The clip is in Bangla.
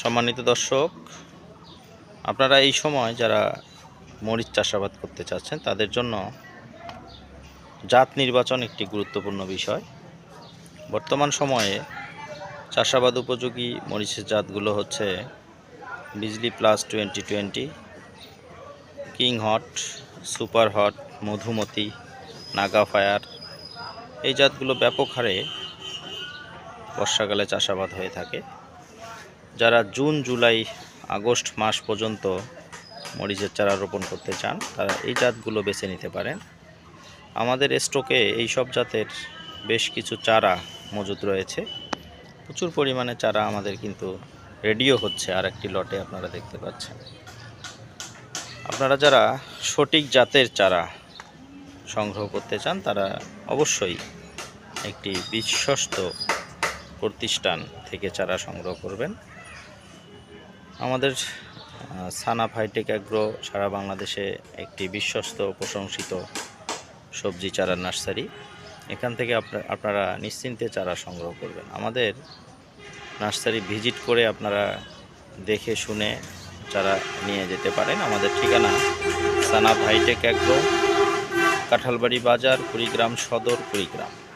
সম্মানিত দর্শক, আপনারা এই সময় যারা মরিচ চাষাবাদ করতে চাচ্ছেন, তাদের জন্য জাত নির্বাচন একটি গুরুত্বপূর্ণ বিষয়। বর্তমান সময়ে চাষাবাদ উপযোগী মরিচের জাতগুলো হচ্ছে Bijli plus twenty twenty, king hot, super hot, Madhumati, Naga fire, এই জাতগুলো ব্যাপক হারে বর্ষাকালে চাষাবাদ হয়ে থাকে। যারা জুন, জুলাই, আগস্ট মাস পর্যন্ত মরিচের চারা রোপণ করতে চান, তারা এই জাতগুলো বেছে নিতে পারেন। আমাদের স্টকে এই সব জাতের বেশ কিছু চারা মজুদ রয়েছে। প্রচুর পরিমাণে চারা আমাদের কিন্তু রেডিও হচ্ছে আর একটি লটে আপনারা দেখতে পাচ্ছেন। আপনারা যারা সঠিক জাতের চারা সংগ্রহ করতে চান, তারা অবশ্যই একটি বিশ্বস্ত প্রতিষ্ঠান থেকে চারা সংগ্রহ করবেন। আমাদের সানা ফাইটেক অ্যাগ্রো সারা বাংলাদেশে একটি বিশ্বস্ত প্রশংসিত সবজি চারা নার্সারি। এখান থেকে আপনা- আপনারা নিশ্চিন্তে চারা সংগ্রহ করবেন। আমাদের নার্সারি ভিজিট করে আপনারা দেখে শুনে চারা নিয়ে যেতে পারেন। আমাদের ঠিকানা সানা ভাইটেক অ্যাগ্রো, কাঁঠালবাড়ি বাজার, কুড়িগ্রাম সদর, কুড়িগ্রাম।